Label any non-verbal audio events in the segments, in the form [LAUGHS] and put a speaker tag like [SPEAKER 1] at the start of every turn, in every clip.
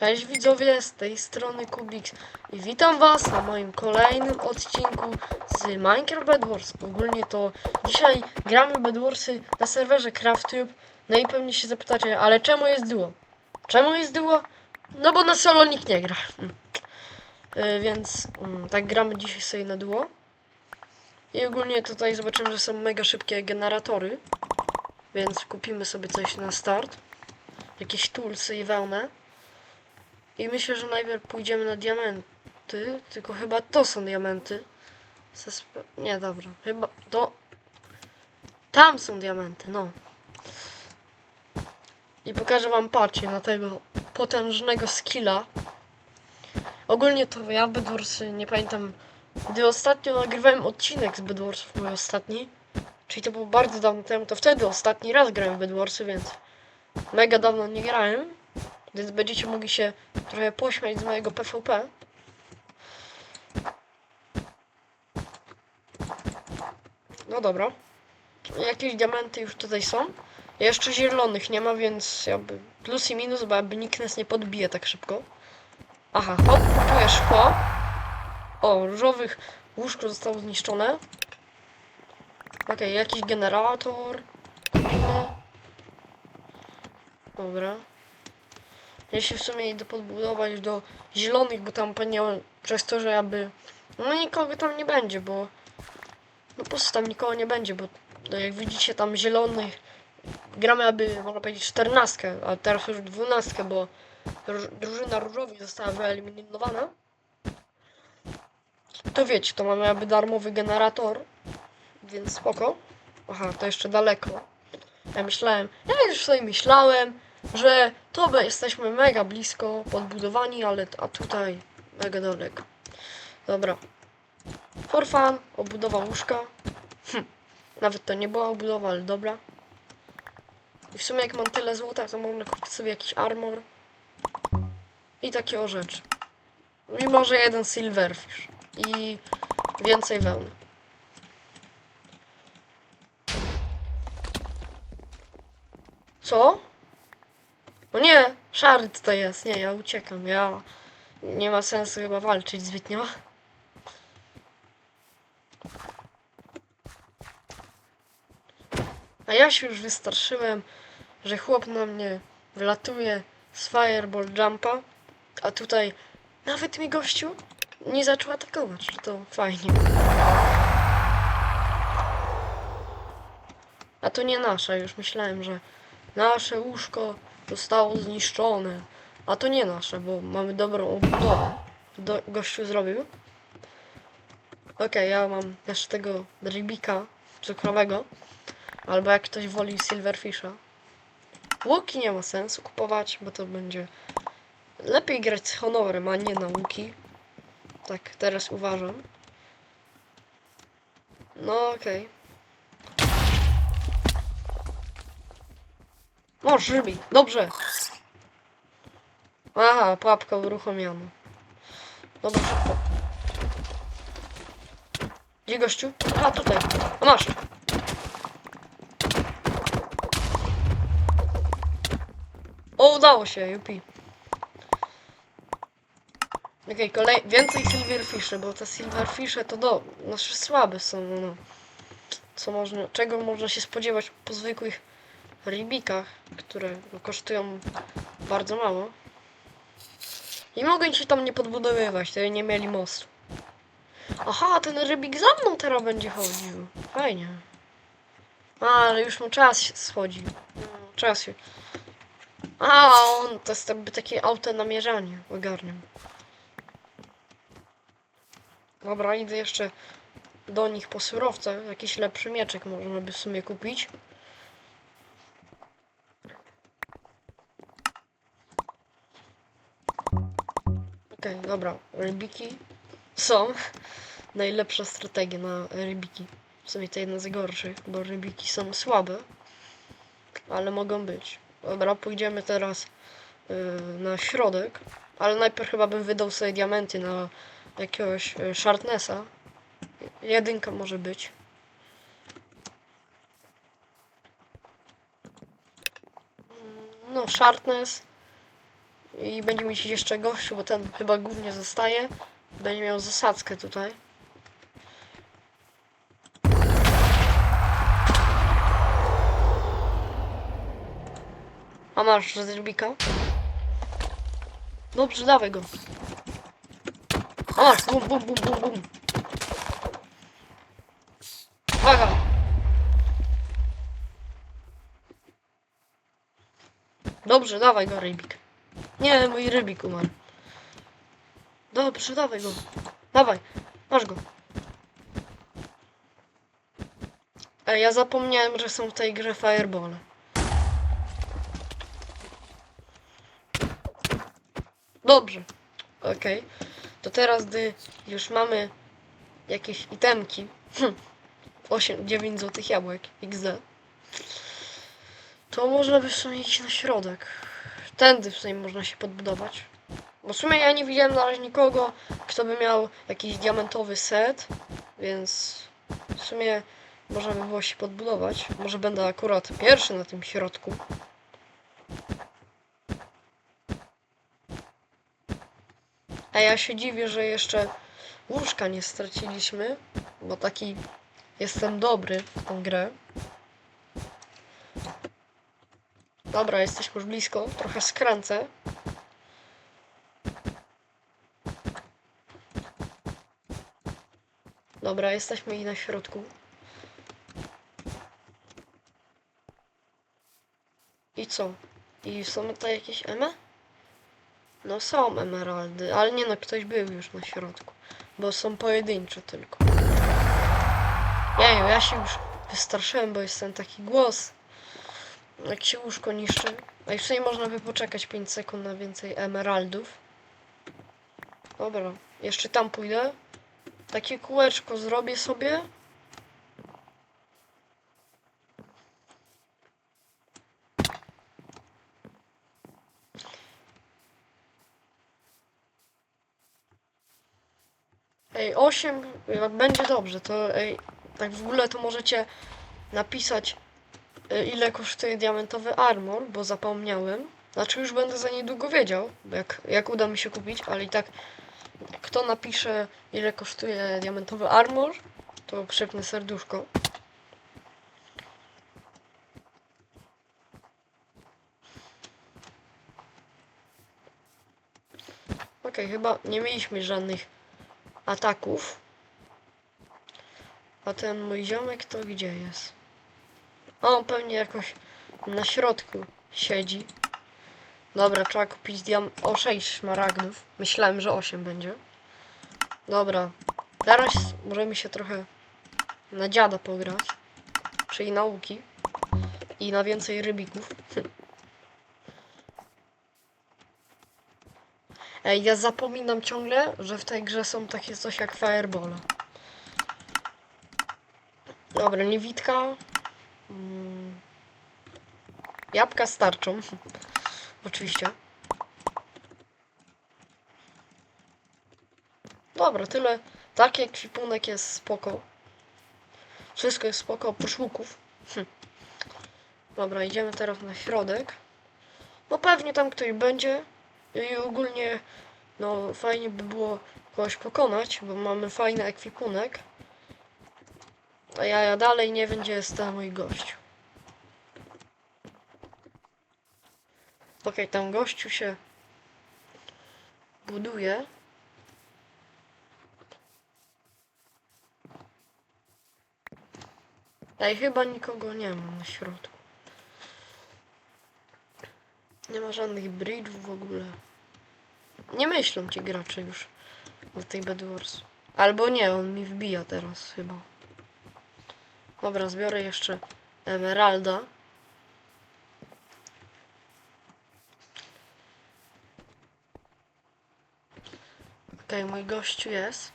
[SPEAKER 1] Cześć widzowie, z tej strony Kubik i witam was na moim kolejnym odcinku z Minecraft Bedwars. Ogólnie to dzisiaj gramy Bedwarsy na serwerze CraftTube. No i pewnie się zapytacie, ale czemu jest duo? Czemu jest duo? No bo na solo nikt nie gra. [LAUGHS] Mm. Y, Więc mm, tak gramy dzisiaj sobie na duo. I ogólnie tutaj zobaczymy, że są mega szybkie generatory. Więc kupimy sobie coś na start. Jakieś toolsy i wełnę. I myślę, że najpierw pójdziemy na diamenty. Tylko chyba to są diamenty. Nie, dobra. Chyba to. Tam są diamenty, no. I pokażę wam patrzcie na tego potężnego skilla. Ogólnie to ja Bedwarsy nie pamiętam. Gdy ostatnio nagrywałem odcinek z Bedwarsów, mój ostatni. Czyli to było bardzo dawno temu, to wtedy ostatni raz grałem w Bedwarsy, więc mega dawno nie grałem. Więc będziecie mogli się trochę pośmiać z mojego PvP. No dobra. Jakieś diamenty już tutaj są. Jeszcze zielonych nie ma, więc jakby plus i minus, bo jakby nikt nas nie podbije tak szybko. Aha, hop, kupuję szkło. O, różowych łóżko zostało zniszczone. Okej, jakiś generator. Dobra. Ja się w sumie idę podbudować do zielonych, bo tam pewnie przez to, że jakby no nikogo tam nie będzie, bo no po prostu tam nikogo nie będzie, bo no jak widzicie tam zielonych gramy aby można powiedzieć czternastkę, a teraz już dwunastkę, bo drużyna różowi została wyeliminowana. To wiecie, to mamy jakby darmowy generator, więc spoko. Aha, to jeszcze daleko. Ja myślałem, ja już sobie myślałem, że to by jesteśmy mega blisko podbudowani, ale a tutaj mega daleko. Dobra. For fun, obudowa łóżka. Hm. Nawet to nie była obudowa, ale dobra. I w sumie jak mam tyle złota, to można kupić sobie jakiś armor. I takie o rzeczy. I może jeden silverfish. I więcej wełny. Co? O nie, szary tutaj jest. Nie, ja uciekam. Ja nie ma sensu chyba walczyć zbytnio. A ja się już wystraszyłem, że chłop na mnie wylatuje z fireball jumpa, a tutaj nawet mi gościu nie zaczął atakować. To fajnie. A to nie nasze, już myślałem, że nasze łóżko zostało zniszczone. A to nie nasze, bo mamy dobrą obudowę. Do, gościu zrobił. Okej, ja mam jeszcze tego rybika cukrowego. Albo jak ktoś woli silverfisha. Łuki nie ma sensu kupować, bo to będzie lepiej grać z honorem, a nie na łuki. Tak teraz uważam. No okej. O, żybi. Dobrze. Aha, pułapka uruchomiona. Dobra, szybko. Gdzie gościu? A, tutaj. Masz. O, udało się, jupi. Okej, kolej... Więcej silverfishy, bo te silverfishy to do... Znaczy słabe są, no. Co można... Czego można się spodziewać po zwykłych rybikach, które kosztują bardzo mało. I mogę się tam nie podbudowywać, to nie mieli mostu. Aha, ten rybik za mną teraz będzie chodził. Fajnie. A, ale już mu czas się schodzi. Czas się. A, on to jest jakby takie auto namierzanie. Ogarniam. Dobra, idę jeszcze do nich po surowce. Jakiś lepszy mieczek można by w sumie kupić. Okej, dobra. Rybiki są. [LAUGHS] Najlepsza strategia na rybiki. W sumie to jedna z gorszych, bo rybiki są słabe. Ale mogą być. Dobra, pójdziemy teraz yy, na środek. Ale najpierw chyba bym wydał sobie diamenty na jakiegoś yy, Sharpnessa. Jedynka może być. No, Sharpness I będzie mieć jeszcze gościu, bo ten chyba głównie zostaje. Będzie miał zasadzkę tutaj. A masz z Rubika? Dobrze, dawaj go. A masz, bum, bum, bum, bum, bum. Uwaga! Dobrze, dawaj go, rybik. Nie, mój rybik umarł. Dobrze, dawaj go. Dawaj, masz go. Ej, ja zapomniałem, że są w tej grze fireball. Dobrze. Okej. To teraz, gdy już mamy jakieś itemki. Hm. 8, 9 złotych jabłek. XD. To można by w iść na środek. Tędy w sumie można się podbudować. Bo w sumie ja nie widziałem na razie nikogo, kto by miał jakiś diamentowy set, więc w sumie można by było się podbudować. Może będę akurat pierwszy na tym środku. A ja się dziwię, że jeszcze łóżka nie straciliśmy, bo taki jestem dobry w tą grę. Dobra, jesteśmy już blisko, trochę skręcę. Dobra, jesteśmy i na środku. I co? I są tutaj jakieś eme? No są emeraldy, ale nie no, ktoś był już na środku. Bo są pojedyncze tylko. Jeju, ja się już wystraszyłem, bo jest ten taki głos. Jak się łóżko niszczy. A już tutaj można by poczekać 5 sekund na więcej emeraldów. Dobra, jeszcze tam pójdę. Takie kółeczko zrobię sobie. Ej, 8 jak będzie dobrze, to ej, tak w ogóle to możecie napisać ile kosztuje diamentowy armor, bo zapomniałem. Znaczy już będę za niedługo wiedział, jak, jak uda mi się kupić, ale i tak kto napisze ile kosztuje diamentowy armor, to krzepnę serduszko. Okej, chyba nie mieliśmy żadnych ataków. A ten mój ziomek to gdzie jest? On pewnie jakoś na środku siedzi. Dobra, trzeba kupić diam... O, 6 szmaragdów. Myślałem, że 8 będzie. Dobra. Teraz możemy się trochę na dziada pograć. Czyli nauki. I na więcej rybików. [LAUGHS] Ej, ja zapominam ciągle, że w tej grze są takie coś jak fireball. Dobra, niewitka. Jabłka starczą. [LAUGHS] Oczywiście. Dobra, tyle. Taki ekwipunek jest spoko. Wszystko jest spoko, oprócz łuków. Hm. Dobra, idziemy teraz na środek. No pewnie tam ktoś będzie. I ogólnie, no fajnie by było kogoś pokonać, bo mamy fajny ekwipunek. A ja, ja dalej nie wiem, gdzie jest ten mój gość. Okej, tam gościu się buduje. Ej, chyba nikogo nie ma na środku. Nie ma żadnych bridge'ów w ogóle. Nie myślą ci gracze już o tej Bed Wars. Albo nie, on mi wbija teraz chyba. Dobra, zbiorę jeszcze Emeralda. Okej, mój gościu jest.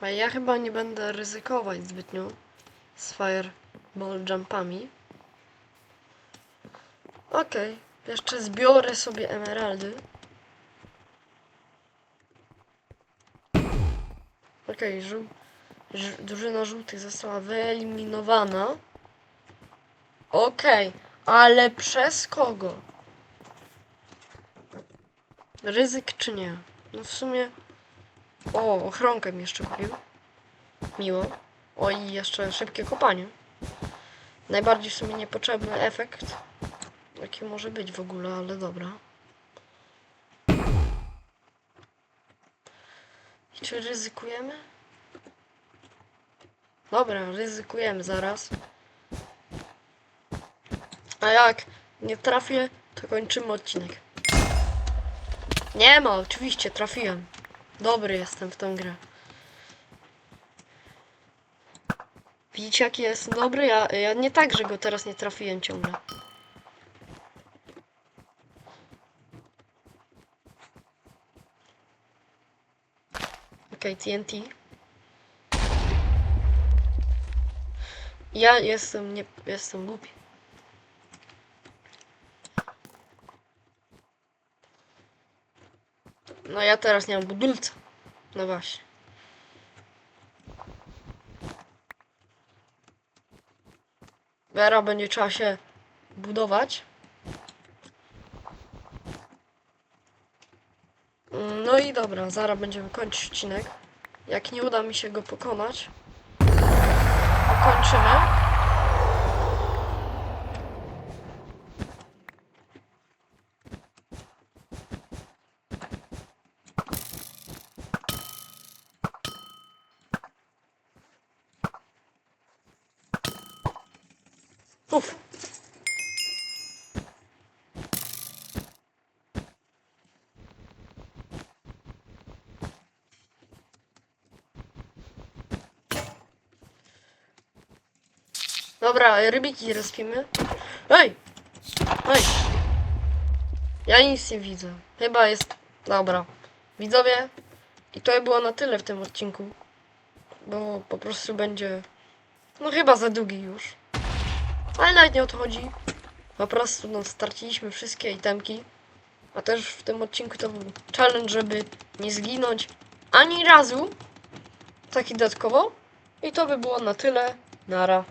[SPEAKER 1] A ja chyba nie będę ryzykować zbytnio z Fireball Jumpami. Okej, jeszcze zbiorę sobie emeraldy. Okej, żół... ż- drużyna żółtych została wyeliminowana. Okej, ale przez kogo? Ryzyk czy nie? No w sumie... O, ochronkę mi jeszcze kupił. Miło. O i jeszcze szybkie kopanie. Najbardziej w sumie niepotrzebny efekt. Jaki może być w ogóle, ale dobra. I czy ryzykujemy? Dobra, ryzykujemy zaraz. A jak nie trafię, to kończymy odcinek. Nie ma, oczywiście, trafiłem. Dobry jestem w tę grę. Widzicie jaki jest dobry? Ja, ja nie tak, że go teraz nie trafiłem ciągle. Okej, TNT. Ja jestem nie jestem głupi. No ja teraz nie mam budulca. No właśnie. Teraz będzie trzeba się budować. No i dobra, zaraz będziemy kończyć odcinek. Jak nie uda mi się go pokonać, kończymy. Uf. Dobra, rybiki rozpimy. Ej! Ej! Ja nic nie widzę. Chyba jest... Dobra. Widzowie, i to by było na tyle w tym odcinku. Bo po prostu będzie... No chyba za długi już. Ale nawet nie o to chodzi. Po prostu no, wszystkie itemki. A też w tym odcinku to był challenge, żeby nie zginąć ani razu. Taki dodatkowo. I to by było na tyle. Nara.